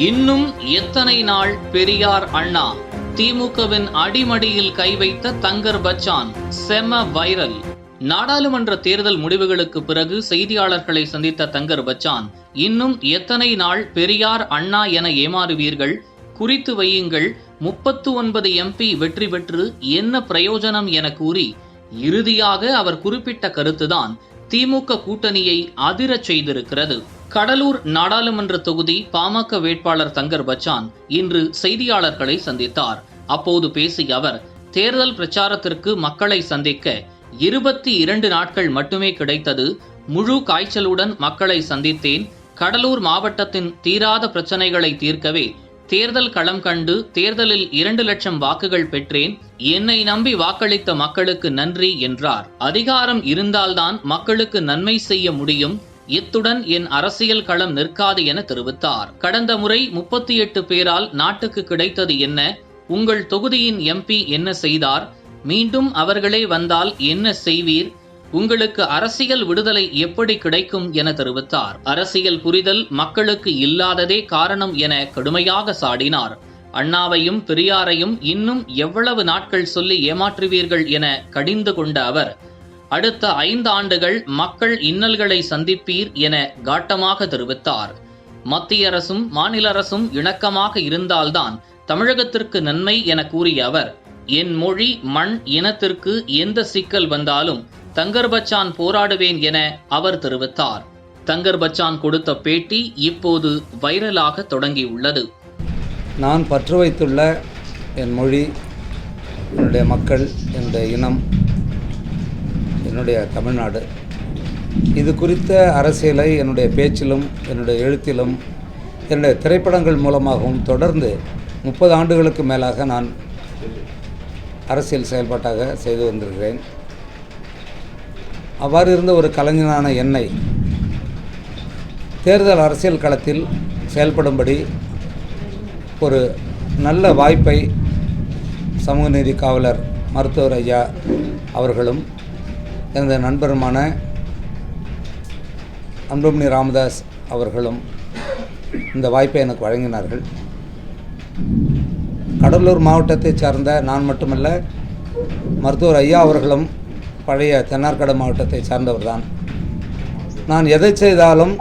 இன்னும் எத்தனை நாள் பெரியார் அண்ணா? திமுகவின் அடிமடியில் கை வைத்த தங்கர் பச்சான் செம வைரல். நாடாளுமன்ற தேர்தல் முடிவுகளுக்கு பிறகு செய்தியாளர்களை சந்தித்த தங்கர் பச்சான் இன்னும் எத்தனை நாள் பெரியார் அண்ணா என ஏமாறுவீர்கள்? குறித்து வையுங்கள். முப்பத்து ஒன்பது எம்பி வெற்றி பெற்று என்ன பிரயோஜனம் என கூறி இறுதியாக அவர் குறிப்பிட்ட கருத்துதான் திமுக கூட்டணியை அதிரச் செய்திருக்கிறது. கடலூர் நாடாளுமன்ற தொகுதி பாமக வேட்பாளர் தங்கர் பச்சான் இன்று செய்தியாளர்களை சந்தித்தார். அப்போது பேசிய அவர் தேர்தல் பிரச்சாரத்திற்கு மக்களை சந்திக்க இருபத்தி இரண்டு நாட்கள் மட்டுமே கிடைத்தது. முழு காய்ச்சலுடன் மக்களை சந்தித்தேன். கடலூர் மாவட்டத்தின் தீராத பிரச்சனைகளை தீர்க்கவே தேர்தல் களம் கண்டு தேர்தலில் இரண்டு லட்சம் வாக்குகள் பெற்றேன். என்னை நம்பி வாக்களித்த மக்களுக்கு நன்றி என்றார். அதிகாரம் இருந்தால்தான் மக்களுக்கு நன்மை செய்ய முடியும். இத்துடன் என் அரசியல் களம் நிற்காது என தெரிவித்தார். கடந்த முறை முப்பத்தி எட்டு பேரால் நாட்டுக்கு கிடைத்தது என்ன? உங்கள் தொகுதியின் எம்பி என்ன செய்தார்? மீண்டும் அவர்களே வந்தால் என்ன செய்வீர்? உங்களுக்கு அரசியல் விடுதலை எப்படி கிடைக்கும் என தெரிவித்தார். அரசியல் புரிதல் மக்களுக்கு இல்லாததே காரணம் என கடுமையாக சாடினார். அண்ணாவையும் பெரியாரையும் இன்னும் எவ்வளவு நாட்கள் சொல்லி ஏமாற்றுவீர்கள் என கடிந்து கொண்ட அவர் அடுத்த ஐந்து ஆண்டுகள் மக்கள் இன்னல்களை சந்திப்பீர் என காட்டமாக தெரிவித்தார். மத்திய அரசும் மாநில அரசும் இணக்கமாக இருந்தால்தான் தமிழகத்திற்கு நன்மை என கூறிய அவர் என் மொழி மண் இனத்திற்கு எந்த சிக்கல் வந்தாலும் தங்கர்பச்சான் போராடுவேன் என அவர் தெரிவித்தார். தங்கர்பச்சான் கொடுத்த பேட்டி இப்போது வைரலாக தொடங்கியுள்ளது. நான் பற்று வைத்துள்ள என் மொழி என்னுடைய மக்கள் என்னுடைய இனம் என்னுடைய தமிழ்நாடு. இது குறித்த அரசியலை என்னுடைய பேச்சிலும் என்னுடைய எழுத்திலும் என்னுடைய திரைப்படங்கள் மூலமாகவும் தொடர்ந்து முப்பது ஆண்டுகளுக்கு மேலாக நான் அரசியல் செயல்பாட்டாக செய்து வந்திருக்கிறேன். அவ்வாறு இருந்த ஒரு கலைஞனான என்னை தேர்தல் அரசியல் களத்தில் செயல்படும்படி ஒரு நல்ல வாய்ப்பை சமூக நீதி காவலர் மருத்துவர் ஐயா அவர்களும் எனது நண்பருமான அன்புமணி ராமதாஸ் அவர்களும் இந்த வாய்ப்பை எனக்கு வழங்கினார்கள். கடலூர் மாவட்டத்தைச் சார்ந்த நான் மட்டுமல்ல மருத்துவர் ஐயா அவர்களும் பழைய தென்னார்கடை மாவட்டத்தை சார்ந்தவர்தான். நான் எதை செய்தாலும்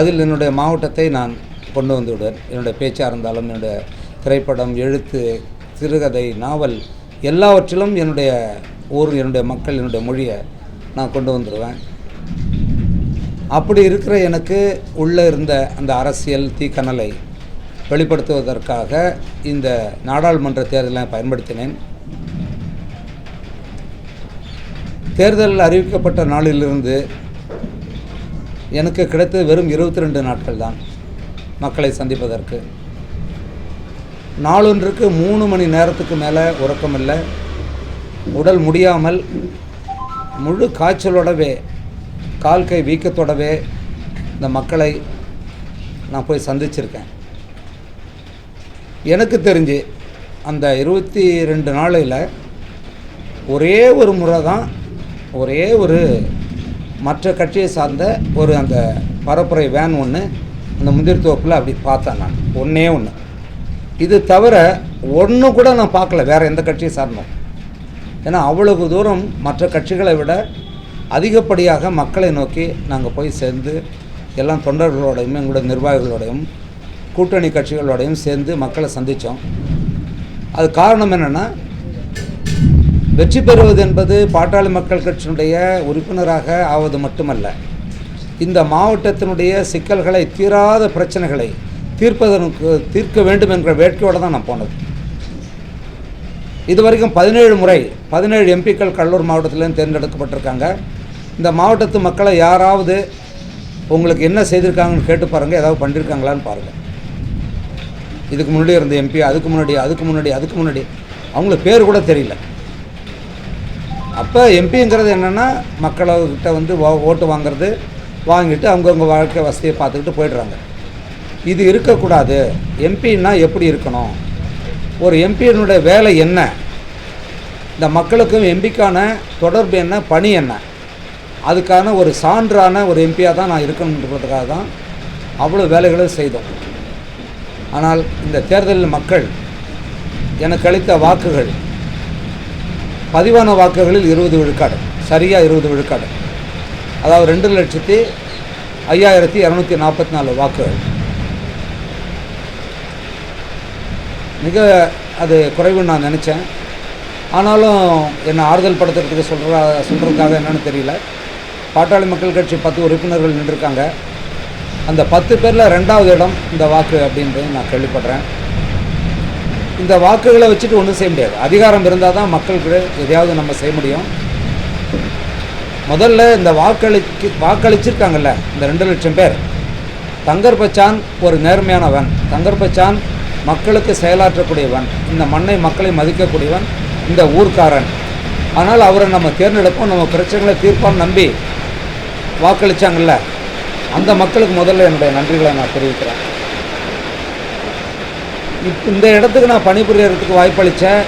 அதில் என்னுடைய மாவட்டத்தை நான் கொண்டு வந்து விடுவேன் என்னுடைய பேச்சாக இருந்தாலும் என்னுடைய திரைப்படம் எழுத்து சிறுகதை நாவல் எல்லாவற்றிலும் என்னுடைய ஊர் என்னுடைய மக்கள் என்னுடைய மொழியை நான் கொண்டு வந்துடுவேன். அப்படி இருக்கிற எனக்கு உள்ளே இருந்த அந்த அரசியல் தீக்கனலை வெளிப்படுத்துவதற்காக இந்த நாடாளுமன்ற தேர்தலை பயன்படுத்தினேன். தேர்தல் அறிவிக்கப்பட்ட நாளிலிருந்து எனக்கு கிடைத்தது வெறும் இருபத்தி ரெண்டு நாட்கள் தான் மக்களை சந்திப்பதற்கு. நாளொன்றுக்கு மூணு மணி நேரத்துக்கு மேலே உறக்கமில்லை. உடல் முடியாமல் முழு காய்ச்சலோடவே கால் கை வீக்கத்தோடவே இந்த மக்களை நான் போய் சந்திச்சிருக்கேன். எனக்கு தெரிஞ்சு அந்த இருபத்தி ரெண்டு நாளையில் ஒரே ஒரு முறை தான் ஒரே ஒரு மற்ற கட்சியை சார்ந்த ஒரு அந்த பரப்புரை வேன் ஒன்று அந்த முந்திரி தோப்பில் அப்படி பார்த்தேன் நான். ஒன்றே ஒன்று இது தவிர ஒன்று கூட நான் பார்க்கல. வேறு எந்த கட்சியை சார்ந்தோம். ஏன்னா அவ்வளவு தூரம் மற்ற கட்சிகளை விட அதிகப்படியாக மக்களை நோக்கி நாங்கள் போய் சேர்ந்து எல்லாம் தொண்டர்களோடையும் எங்களுடைய நிர்வாகிகளோடையும் கூட்டணி கட்சிகளோடையும் சேர்ந்து மக்களை சந்தித்தோம் அது காரணம் என்னென்னா வெற்றி பெறுவது என்பது பாட்டாளி மக்கள் கட்சியினுடைய உறுப்பினராக ஆவது மட்டுமல்ல. இந்த மாவட்டத்தினுடைய சிக்கல்களை தீராத பிரச்சனைகளை தீர்ப்பதற்கு தீர்க்க வேண்டும் என்ற வேட்கையோடு தான் நான் போனது. இது வரைக்கும் பதினேழு முறை பதினேழு எம்பிக்கள் கடலூர் மாவட்டத்திலேருந்து தேர்ந்தெடுக்கப்பட்டிருக்காங்க. இந்த மாவட்டத்து மக்களை யாராவது உங்களுக்கு என்ன செய்திருக்காங்கன்னு கேட்டு பாருங்கள் ஏதாவது பண்ணியிருக்காங்களான்னு பாருங்கள் இதுக்கு முன்னாடி இருந்த எம்பி அதுக்கு முன்னாடி அதுக்கு முன்னாடி அதுக்கு முன்னாடி. அவங்களுக்கு பேர் கூட தெரியல. அப்போ எம்பிங்கிறது என்னென்னா மக்கள்கிட்ட வந்து ஓ- ஓட்டு வாங்குறது வாங்கிட்டு அவங்கவுங்க வாழ்க்கை வசதியை பார்த்துக்கிட்டு போயிடுறாங்க. இது இருக்கக்கூடாது. எம்பின்னா எப்படி இருக்கணும்? ஒரு எம்பியினுடைய வேலை என்ன? இந்த மக்களுக்கும் எம்பிக்கான தொடர்பு என்ன? பணி என்ன? அதுக்கான ஒரு சான்றான ஒரு எம்பியாக தான் நான் இருக்கணுன்றதுக்காக தான் அவ்வளோ வேலைகளும் செய்தோம். ஆனால் இந்த தேர்தலில் மக்கள் எனக்கு அளித்த வாக்குகள் பதிவான வாக்குகளில் இருபது விழுக்காடு சரியாக இருபது விழுக்காடு. அதாவது ரெண்டு லட்சத்தி ஐயாயிரத்தி இரநூத்தி நாற்பத்தி நாலு வாக்குகள். மிக அது குறைவுன்னு நான் நினச்சேன். ஆனாலும் என்னை ஆறுதல் படுத்துறதுக்கு சொல்கிற சொல்கிறதுக்காக என்னென்னு தெரியல. பாட்டாளி மக்கள் கட்சி பத்து உறுப்பினர்கள் நின்றுருக்காங்க. அந்த பத்து பேரில் ரெண்டாவது இடம் இந்த வாக்கு அப்படின்றது நான் கேள்விப்படுறேன். இந்த வாக்குகளை வச்சுட்டு ஒன்றும் செய்ய முடியாது. அதிகாரம் இருந்தால் தான் மக்களுக்கு எதையாவது நம்ம செய்ய முடியும். முதல்ல இந்த வாக்களிக்கு வாக்களிச்சிருக்காங்கல்ல இந்த ரெண்டு லட்சம் பேர். தங்கர் பச்சான் ஒரு நேர்மையானவன். தங்கர் பச்சான் மக்களுக்கு செயலாற்றக்கூடியவன் இந்த மண்ணை மக்களை மதிக்கக்கூடியவன் இந்த ஊர்க்காரன். ஆனால் அவரை நம்ம தேர்ந்தெடுப்போம் நம்ம பிரச்சனைகளை தீர்ப்பான்னு நம்பி வாக்களிச்சாங்கல்ல அந்த மக்களுக்கு முதல்ல என்னுடைய நன்றிகளை நான் தெரிவிக்கிறேன். இந்த இடத்துக்கு நான் பணிபுரியறதுக்கு வாய்ப்பளித்தேன்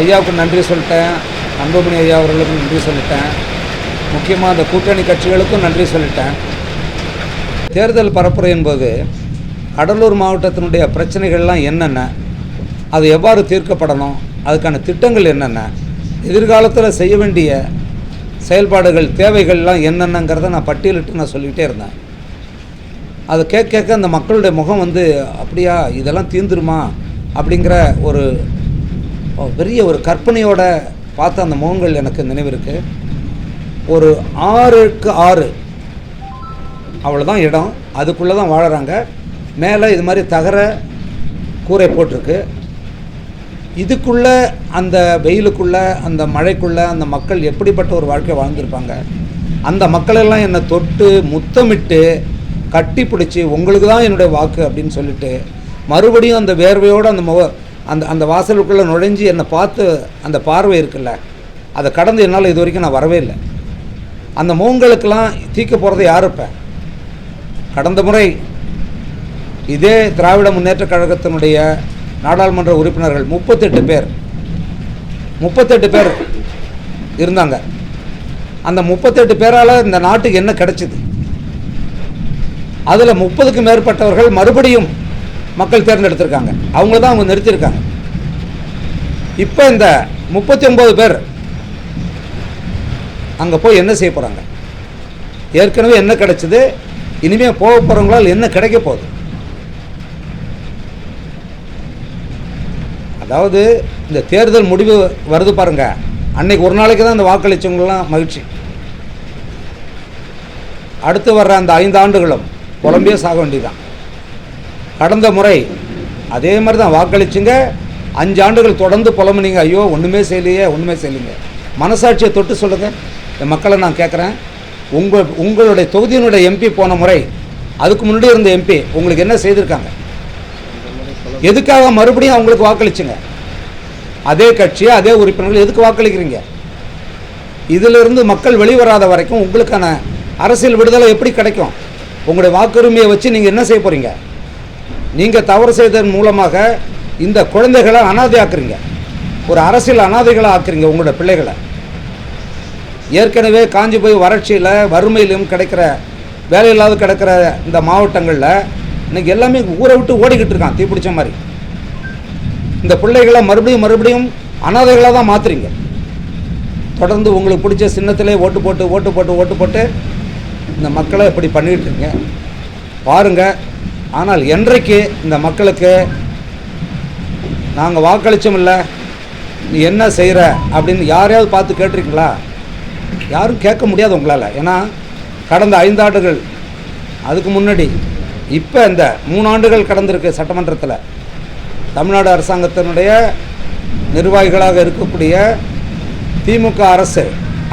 ஐயாவுக்கு நன்றி சொல்லிட்டேன். அன்புமணி ஐயா அவர்களுக்கும் நன்றி சொல்லிட்டேன். முக்கியமாக அந்த கூட்டணி கட்சிகளுக்கும் நன்றி சொல்லிட்டேன். தேர்தல் பரப்புரை என்பது கடலூர் மாவட்டத்தினுடைய பிரச்சனைகள்லாம் என்னென்ன? அது எவ்வாறு தீர்க்கப்படணும்? அதுக்கான திட்டங்கள் என்னென்ன? எதிர்காலத்தில் செய்ய வேண்டிய செயல்பாடுகள் தேவைகள்லாம் என்னென்னங்கிறத நான் பட்டியலிட்டு நான் சொல்லிக்கிட்டே இருந்தேன். அதை கேட்க கேட்க அந்த மக்களுடைய முகம் வந்து அப்படியா இதெல்லாம் தீந்துருமா அப்படிங்கிற ஒரு பெரிய ஒரு கற்பனையோட பார்த்த அந்த முகங்கள் எனக்கு நினைவிருக்கு. ஒரு ஆறுக்கு ஆறு. அவ்வளோதான் இடம். அதுக்குள்ளே தான் வாழறாங்க. மேலே இது மாதிரி தகர கூரை போட்டிருக்கு. இதுக்குள்ளே அந்த வெயிலுக்குள்ளே அந்த மழைக்குள்ளே அந்த மக்கள் எப்படிப்பட்ட ஒரு வாழ்க்கை வாழ்ந்திருப்பாங்க? அந்த மக்களெல்லாம் என்னை தொட்டு முத்தமிட்டு கட்டி பிடிச்சி உங்களுக்கு தான் என்னுடைய வாக்கு அப்படின்னு சொல்லிட்டு மறுபடியும் அந்த வேர்வையோடு அந்த முக அந்த அந்த வாசலுக்குள்ளே நுழைஞ்சு என்னை பார்த்து அந்த பார்வை இருக்குல்ல அதை கடந்து என்னால் இது வரைக்கும் நான் வரவே இல்லை. அந்த முகங்களுக்கெல்லாம் தீக்க போகிறது யார் இப்போ? கடந்த முறை இதே திராவிட முன்னேற்றக் கழகத்தினுடைய நாடாளுமன்ற உறுப்பினர்கள் முப்பத்தெட்டு பேர். முப்பத்தெட்டு பேர் இருந்தாங்க. அந்த முப்பத்தெட்டு பேரால் இந்த நாட்டுக்கு என்ன கிடைச்சிது? அதில் முப்பதுக்கு மேற்பட்டவர்கள் மறுபடியும் மக்கள் தேர்ந்தெடுத்திருக்காங்க. அவங்க தான் அவங்க நிறுத்தியிருக்காங்க. இப்போ இந்த முப்பத்தி ஒம்பது பேர் அங்கே போய் என்ன செய்ய போகிறாங்க ஏற்கனவே என்ன கிடைச்சிது? இனிமேல் போக போகிறவங்களால் என்ன கிடைக்க போகுது? அதாவது இந்த தேர்தல் முடிவு வருது பாருங்கள் அன்னைக்கு ஒரு நாளைக்கு தான் இந்த வாக்களிச்சவங்களாம் மகிழ்ச்சி. அடுத்து வர்ற அந்த ஐந்து ஆண்டுகளும் புலம்பியே சாக வேண்டியதான் கடந்த முறை அதே மாதிரி தான் வாக்களிச்சுங்க. அஞ்சு ஆண்டுகள் தொடர்ந்து புலம்புனீங்க. ஐயோ ஒன்றுமே செய்யலையே ஒன்றுமே செய்யலைங்க. மனசாட்சியை தொட்டு சொல்லுங்கள் இந்த மக்களை நான் கேட்குறேன் உங்கள் உங்களுடைய தொகுதியினுடைய எம்பி போன முறை அதுக்கு முன்னாடி இருந்த எம்பி உங்களுக்கு என்ன செய்திருக்காங்க? எதுக்காக மறுபடியும் அவங்களுக்கு வாக்களிச்சுங்க? அதே கட்சி அதே உறுப்பினர்கள் எதுக்கு வாக்களிக்கிறீங்க? இதிலிருந்து மக்கள் வெளிவராத வரைக்கும் உங்களுக்கான அரசியல் விடுதலை எப்படி கிடைக்கும்? உங்களுடைய வாக்குரிமையை வச்சு நீங்கள் என்ன செய்ய போகிறீங்க நீங்கள் தவறு செய்ததன் மூலமாக இந்த குழந்தைகளை அனாதை ஆக்குறீங்க ஒரு அரசியல் அனாதைகளை ஆக்குறீங்க உங்களோட பிள்ளைகளை. ஏற்கனவே காஞ்சி போய் வறட்சியில் வறுமையிலும் கிடைக்கிற வேலையில்லாத கிடக்கிற இந்த மாவட்டங்களில் இன்னைக்கு எல்லாமே ஊரை விட்டு ஓடிக்கிட்டு இருக்கான் தீப்பிடிச்ச மாதிரி. இந்த பிள்ளைகளை மறுபடியும் மறுபடியும் அனாதைகளாக தான் மாற்றுறீங்க தொடர்ந்து உங்களுக்கு பிடிச்ச சின்னத்திலே ஓட்டு போட்டு ஓட்டு போட்டு ஓட்டு போட்டு இந்த மக்களை இப்படி பண்ணிக்கிட்டு இருக்கீங்க. பாருங்கள் ஆனால் என்றைக்கு இந்த மக்களுக்கு நாங்கள் வாக்களிச்சோம் இல்லை நீ என்ன செய்கிற அப்படின்னு யாரையாவது பார்த்து கேட்டிருக்கீங்களா? யாரும் கேட்க முடியாது உங்களால். ஏன்னா கடந்த ஐந்தாண்டுகள் அதுக்கு முன்னாடி இப்போ இந்த மூணு ஆண்டுகள் கடந்திருக்கு சட்டமன்றத்தில். தமிழ்நாடு அரசாங்கத்தினுடைய நிர்வாகிகளாக இருக்கக்கூடிய திமுக அரசு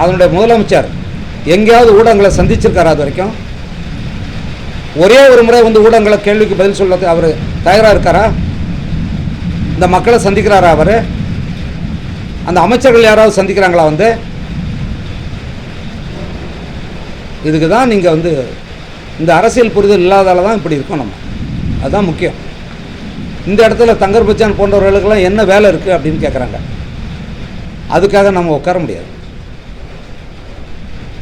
அதனுடைய முதலமைச்சர் எங்கேயாவது ஊடகங்களை சந்திச்சிருக்காரா அது வரைக்கும்? ஒரே ஒரு முறை வந்து ஊடகங்களை கேள்விக்கு பதில் சொல்ல அவர் தயாராக இருக்காரா? இந்த மக்களை சந்திக்கிறாரா அவர்? அந்த அமைச்சர்கள் யாராவது சந்திக்கிறாங்களா வந்து? இதுக்கு தான் நீங்கள் வந்து இந்த அரசியல் புரிதல் இல்லாதால தான் இப்படி இருக்கோம் நம்ம. அதுதான் முக்கியம். இந்த இடத்துல தங்கர் பச்சான் போன்றவர்களுக்கெல்லாம் என்ன வேலை இருக்குது அப்படின்னு கேட்குறாங்க அதுக்காக நம்ம உட்கார முடியாது.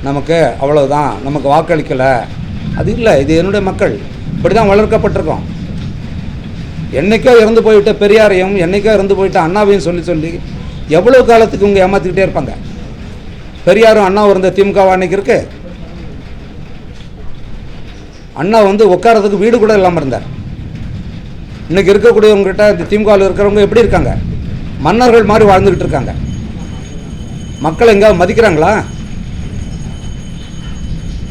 நமக்கு அவ்வளவுதான். நமக்கு வாக்களிக்கலை. அது இல்லை. இது என்னுடைய மக்கள். இப்படி தான் வளர்க்கப்பட்டிருக்கோம். என்னைக்கோ இறந்து போயிட்ட பெரியாரையும் என்னைக்கோ இறந்து போயிட்ட அண்ணாவையும் சொல்லி சொல்லி எவ்வளோ காலத்துக்கு இவங்க ஏமாற்றிக்கிட்டே இருப்பாங்க? பெரியாரும் அண்ணாவும் இருந்த திமுகவா அன்னைக்கு இருக்குது அண்ணா வந்து உட்காரத்துக்கு வீடு கூட இல்லாமல் இருந்தார். இன்றைக்கி இருக்கக்கூடியவங்ககிட்ட இந்த திமுகவில் இருக்கிறவங்க எப்படி இருக்காங்க? மன்னர்கள் மாதிரி வாழ்ந்துக்கிட்டு இருக்காங்க. மக்கள் எங்கேயாவது மதிக்கிறாங்களா?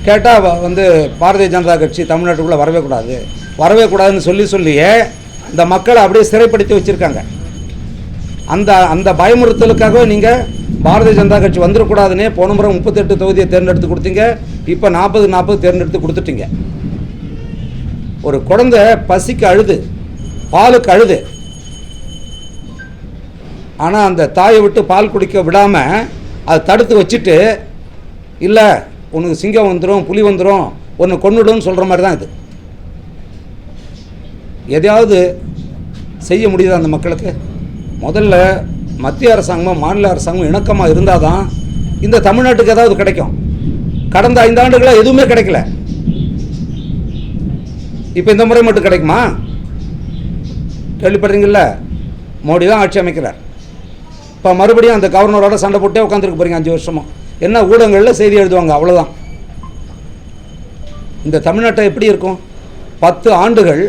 கேட்டால் வந்து பாரதிய ஜனதா கட்சி தமிழ்நாட்டுக்குள்ளே வரவே கூடாது. வரவே கூடாதுன்னு சொல்லி சொல்லியே இந்த மக்களை அப்படியே சிறைப்படுத்தி வச்சுருக்காங்க. அந்த அந்த பயமுறுத்தலுக்காகவே நீங்கள் பாரதிய ஜனதா கட்சி வந்துடக்கூடாதுன்னே போன முறை முப்பத்தெட்டு தொகுதியை தேர்ந்தெடுத்து கொடுத்தீங்க. இப்போ நாற்பது நாற்பது தேர்ந்தெடுத்து கொடுத்துட்டீங்க. ஒரு குழந்தை பசிக்கு அழுது பாலுக்கு அழுது. ஆனால் அந்த தாயை விட்டு பால் குடிக்க விடாமல் அதை தடுத்து வச்சுட்டு இல்லை உனக்கு சிங்கம் வந்துடும் புலி வந்துடும் ஒன்று கொன்னுடும்னு சொல்கிற மாதிரி தான் இது. எதையாவது செய்ய முடியுது அந்த மக்களுக்கு? முதல்ல மத்திய அரசாங்கமும் மாநில அரசாங்கமும் இணக்கமாக இருந்தால் தான் இந்த தமிழ்நாட்டுக்கு ஏதாவது கிடைக்கும். கடந்த ஐந்தாண்டுகளாக எதுவுமே கிடைக்கல. இப்போ இந்த முறை மட்டும் கிடைக்குமா? கேள்விப்படுறீங்கள மோடி தான் ஆட்சி அமைக்கிறார். இப்போ மறுபடியும் அந்த கவர்னரோட சண்டை போட்டே உட்காந்துருக்க போறீங்க அஞ்சு வருஷமா. என்ன ஊடகங்களில் செய்தி எழுதுவாங்க அவ்வளோதான் இந்த தமிழ்நாட்டை எப்படி இருக்கும்? பத்து ஆண்டுகள்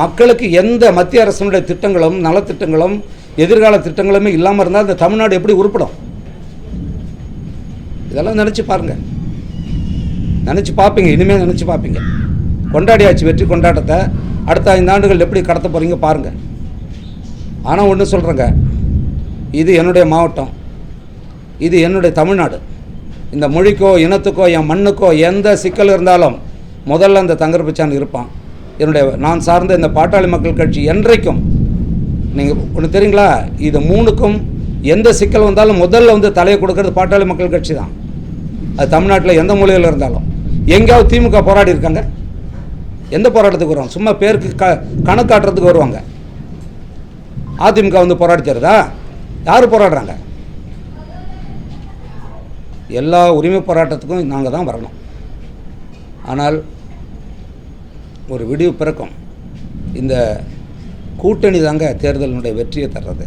மக்களுக்கு எந்த மத்திய அரசினுடைய திட்டங்களும் நலத்திட்டங்களும் எதிர்கால திட்டங்களுமே இல்லாமல் இருந்தால் இந்த தமிழ்நாடு எப்படி உருப்படும்? இதெல்லாம் நினச்சி பாருங்க. நினச்சி பார்ப்பீங்க இனிமேல் நினச்சி பார்ப்பீங்க கொண்டாடியாச்சு வெற்றி கொண்டாட்டத்தை அடுத்த ஐந்து ஆண்டுகள் எப்படி கடத்த போகிறீங்க பாருங்கள் ஆனால் ஒன்று சொல்கிறேங்க இது என்னுடைய மாவட்டம். இது என்னுடைய தமிழ்நாடு. இந்த மொழிக்கோ இனத்துக்கோ என் மண்ணுக்கோ எந்த சிக்கல் இருந்தாலும் முதல்ல அந்த தங்கர் பிச்சான் இருப்பான். என்னுடைய நான் சார்ந்த இந்த பாட்டாளி மக்கள் கட்சி என்றைக்கும் நீங்கள் ஒன்று தெரியுங்களா? இது மூணுக்கும் எந்த சிக்கல் வந்தாலும் முதல்ல வந்து தலையை கொடுக்கறது பாட்டாளி மக்கள் கட்சி தான். அது தமிழ்நாட்டில் எந்த மூலையில் இருந்தாலும். எங்கேயாவது திமுக போராடி இருக்காங்க. எந்த போராட்டத்துக்கு வருவாங்க? சும்மா பேருக்கு க கணக்காட்டுறதுக்கு வருவாங்க. அதிமுக வந்து போராடி யார் போராடுறாங்க? எல்லா உரிமை போராட்டத்துக்கும் நாங்கள் தான் வரணும். ஆனால் ஒரு விடிவு பிறக்கும். இந்த கூட்டணி தாங்க தேர்தலினுடைய வெற்றியை தர்றது.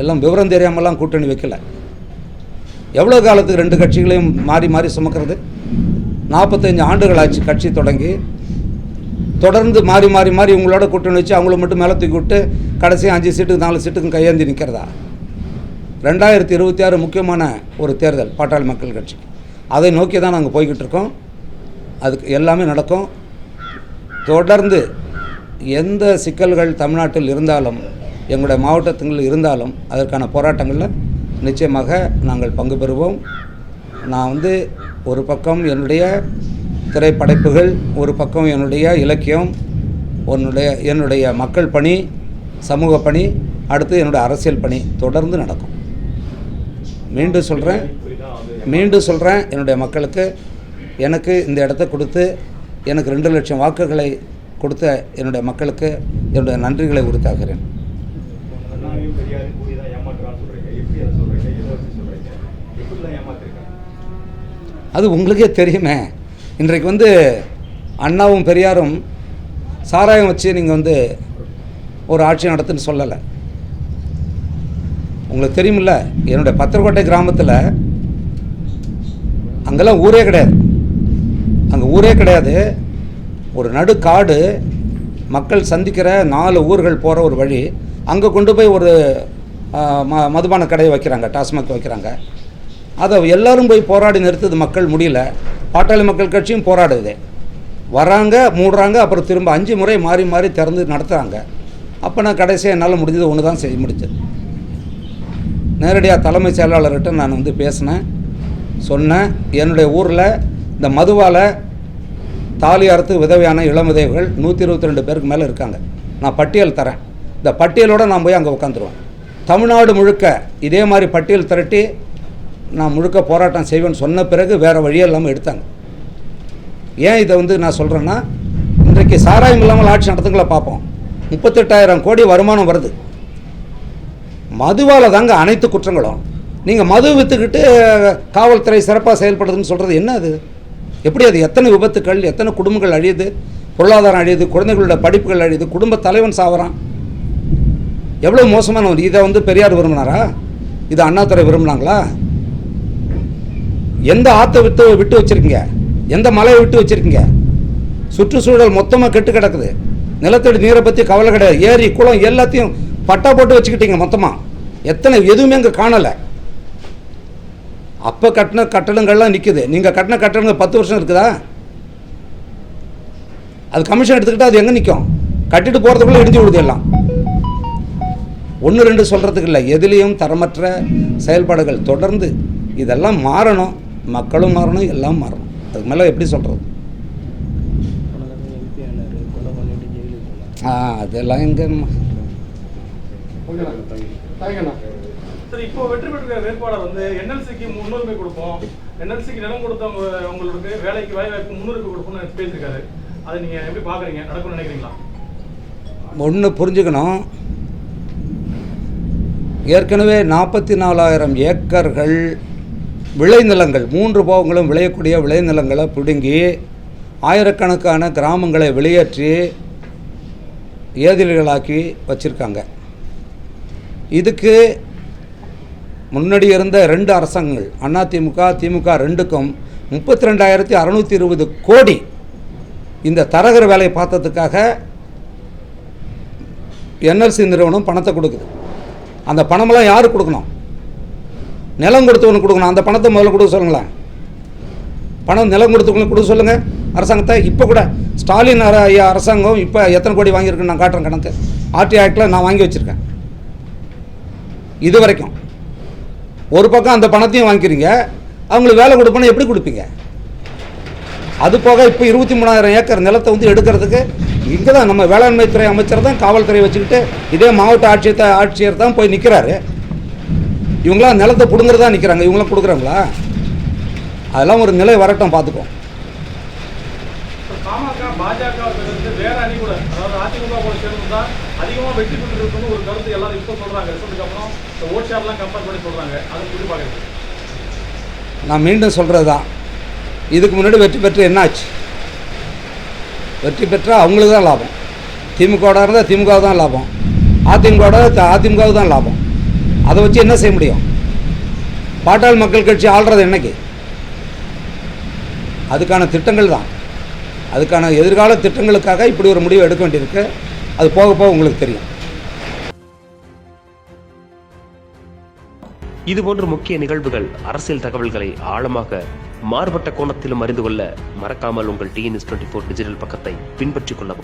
எல்லாம் விவரம் தெரியாமலாம் கூட்டணி வைக்கல. எவ்வளோ காலத்துக்கு ரெண்டு கட்சிகளையும் மாறி மாறி சுமக்கிறது? நாற்பத்தஞ்சு ஆண்டுகள் ஆச்சு கட்சி தொடங்கி. தொடர்ந்து மாறி மாறி மாறி உங்களோட கூட்டணி வச்சு அவங்கள மட்டும் மேலே தூக்கி விட்டு கடைசி அஞ்சு சீட்டுக்கு நாலு சீட்டுக்கும் கையேந்தி நிற்கிறதா ரெண்டாயிரத்தி இருபத்தி ஆறு முக்கியமான ஒரு தேர்தல் பாட்டாளி மக்கள் கட்சி. அதை நோக்கி தான் நாங்கள் போய்கிட்டு இருக்கோம். அதுக்கு எல்லாமே நடக்கும். தொடர்ந்து எந்த சிக்கல்கள் தமிழ்நாட்டில் இருந்தாலும் எங்களுடைய மாவட்டத்தில் இருந்தாலும் அதற்கான போராட்டங்களில் நிச்சயமாக நாங்கள் பங்கு பெறுவோம். நான் வந்து ஒரு பக்கம் என்னுடைய திரைப்படைப்புகள் ஒரு பக்கம் என்னுடைய இலக்கியம் உன்னுடைய என்னுடைய மக்கள் பணி சமூக பணி அடுத்து என்னுடைய அரசியல் பணி தொடர்ந்து நடக்கும். மீண்டும் சொல்கிறேன் மீண்டும் சொல்கிறேன் என்னுடைய மக்களுக்கு எனக்கு இந்த இடத்த கொடுத்து எனக்கு ரெண்டு லட்சம் வாக்குகளை கொடுத்த என்னுடைய மக்களுக்கு என்னுடைய நன்றிகளை உரித்தாகிறேன் அது உங்களுக்கே தெரியுமே. இன்றைக்கு வந்து அண்ணாவும் பெரியாரும் சாராயம் வச்சு நீங்கள் வந்து ஒரு ஆட்சி நடத்துன்னு சொல்லலை. உங்களுக்கு தெரியுமில்ல என்னுடைய பத்திரக்கோட்டை கிராமத்தில் அங்கெல்லாம் ஊரே கிடையாது. அங்கே ஊரே கிடையாது. ஒரு நடுக்காடு மக்கள் சந்திக்கிற நாலு ஊர்கள் போகிற ஒரு வழி. அங்கே கொண்டு போய் ஒரு ம மதுபான கடையை வைக்கிறாங்க டாஸ்மாக் வைக்கிறாங்க. அதை எல்லோரும் போய் போராடி நிறுத்தது மக்கள் முடியல. பாட்டாளி மக்கள் கட்சியும் போராடுது. வராங்க மூடுறாங்க அப்புறம் திரும்ப அஞ்சு முறை மாறி மாறி திறந்து நடத்துகிறாங்க அப்போ நான் கடைசியாக என்னால் முடிஞ்சது ஒன்று தான் செய்ய முடிஞ்சது. நேரடியாக தலைமைச் செயலாளர்கிட்ட நான் வந்து பேசினேன். சொன்னேன் என்னுடைய ஊரில் இந்த மதுவால் தாலி அறுத்து விதவையான இளம் விதவைகள் நூற்றி இருபத்தி ரெண்டு பேருக்கு மேலே இருக்காங்க. நான் பட்டியல் தரேன். இந்த பட்டியலோடு நான் போய் அங்கே உட்காந்துருவேன் தமிழ்நாடு முழுக்க இதே மாதிரி பட்டியல் திரட்டி நான் முழுக்க போராட்டம் செய்வேன்னு சொன்ன பிறகு வேறு வழியே இல்லாமல் எடுத்தாங்க. ஏன் இதை வந்து நான் சொல்கிறேன்னா இன்றைக்கு சாராயம் இல்லாமல் ஆட்சி நடத்துங்களை பார்ப்போம். முப்பத்தெட்டாயிரம் கோடி வருமானம் வருது. மதுவால் தாங்க அனைத்து குற்றங்களும். நீங்கள் மது விற்றுக்கிட்டு காவல்துறை சிறப்பாக செயல்படுதுன்னு சொல்கிறது என்ன அது? எப்படி அது எத்தனை விபத்துக்கள் எத்தனை குடும்பங்கள் அழியுது? பொருளாதாரம் அழியுது குழந்தைகளோட படிப்புகள் அழியுது குடும்ப தலைவன் சாவறான். எவ்வளோ மோசமானவர் இதை வந்து பெரியார் விரும்பினாரா? இது அண்ணாதுறை விரும்பினாங்களா? எந்த ஆற்றை விட்டு விட்டு வச்சிருக்கீங்க? எந்த மலையை விட்டு வச்சிருக்கீங்க? சுற்றுச்சூழல் மொத்தமாக கெட்டு கிடக்குது. நிலத்தடி நீரை பற்றி கவலை கிடையாது. ஏரி குளம் எல்லாத்தையும் பட்டா போட்டு வச்சுக்கிட்டீங்க மொத்தமாக எத்தனை எதுவுமே இங்கே காணலை. அப்போ கட்டின கட்டடங்கள்லாம் நிற்குது நீங்கள் கட்டின கட்டடங்கள் பத்து வருஷம் இருக்குதா? அது கமிஷன் எடுத்துக்கிட்டால் அது எங்கே நிற்கும் கட்டிட்டு போகிறதுக்குள்ளே இடிஞ்சு விடுது எல்லாம். ஒன்று ரெண்டு சொல்கிறதுக்கு இல்லை. எதுலேயும் தரமற்ற செயல்பாடுகள் தொடர்ந்து இதெல்லாம் மாறணும். மக்களும் மாறணும் எல்லாம் மாறணும். அதுக்கு மேலே எப்படி சொல்கிறது ஆ அதெல்லாம் எங்கே சரி இப்போ வெற்றி பெற்ற வேட்பாளர் வந்து என்எல்சிக்கு முன்னுரிமை கொடுப்போம். என்எல்சிக்கு நிலம் கொடுத்தவங்க உங்களுக்கு வேலைக்கு வேலை வாய்ப்பு முன்னுரிமை கொடுப்போம்னு பேசியிருக்காரு. அதை நீங்க எப்படி பாக்குறீங்க நடக்கும்னு நினைக்கிறீங்களா? ஒன்று புரிஞ்சுக்கணும். ஏற்கனவே நாற்பத்தி நாலாயிரம் ஏக்கர்கள் விளைநிலங்கள் மூன்று போகங்களும் விளையக்கூடிய விளைநிலங்களை பிடுங்கி ஆயிரக்கணக்கான கிராமங்களை வெளியேற்றி ஏதிலிகளாக்கி வச்சுருக்காங்க. இதுக்கு முன்னாடி இருந்த ரெண்டு அரசாங்கங்கள் அண்ணா திமுக திமுக ரெண்டுக்கும் முப்பத்தி ரெண்டாயிரத்தி அறநூற்றி இருபது கோடி இந்த தரகர் வேலையை பார்த்ததுக்காக என்எல்சி நிறுவனம் பணத்தை கொடுக்குது. அந்த பணமெல்லாம் யார் கொடுக்கணும்? நிலம் கொடுத்தவனுக்கு கொடுக்கணும். அந்த பணத்தை முதல்ல கொடுக்க சொல்லுங்களேன். பணம் நிலம் கொடுத்தவங்களுக்கு கொடுக்க சொல்லுங்கள் அரசாங்கத்தை இப்போ கூட ஸ்டாலின் அர- ஐயா அரசாங்கம் இப்போ எத்தனை கோடி வாங்கியிருக்குன்னு நான் காட்டுறேன் கணக்கு. ஆர்டி ஆக்டில் நான் வாங்கி வச்சுருக்கேன். இது வரைக்கும் ஒரு பக்கம் அந்த பணத்தையும் வாங்கிக்கிறீங்க. அவங்களுக்கு வேலை கொடுப்போன்னா எப்படி கொடுப்பீங்க? அது போக இப்போ இருபத்தி மூணாயிரம் ஏக்கர் நிலத்தை வந்து எடுக்கிறதுக்கு இங்கே தான் நம்ம வேளாண்மைத்துறை அமைச்சர் தான் காவல்துறை வச்சுக்கிட்டு இதே மாவட்ட ஆட்சியத்தை ஆட்சியர் தான் போய் நிற்கிறாரு இவங்களாம் நிலத்தை பிடுங்குறதா நிற்கிறாங்க இவங்களாம் கொடுக்குறாங்களா அதெல்லாம் ஒரு நிலை வரட்டும் பார்த்துக்கோ. அதிமுக நான் மீண்டும் சொல்கிறது தான். இதுக்கு முன்னாடி வெற்றி பெற்று என்ன ஆச்சு வெற்றி பெற்றால் அவங்களுக்கு தான் லாபம். திமுகவோட இருந்தால் திமுக தான் லாபம். அதிமுகவோட அதிமுகவுக்கு தான் லாபம். அதை வச்சு என்ன செய்ய முடியும்? பாட்டாள் மக்கள் கட்சி ஆள்றது என்னைக்கு? அதுக்கான திட்டங்கள் தான். அதுக்கான எதிர்கால திட்டங்களுக்காக இப்படி ஒரு முடிவு எடுக்க வேண்டியிருக்கு. அது போக போக உங்களுக்கு தெரியும். இதுபோன்ற முக்கிய நிகழ்வுகள் அரசியல் தகவல்களை ஆழமாக மாறுபட்ட கோணத்திலும் அறிந்து கொள்ள மறக்காமல் உங்கள் டிஎன்எஸ் டுவெண்ட்டி ஃபோர் டிஜிட்டல் பக்கத்தை பின்பற்றிக் கொள்ளவும்.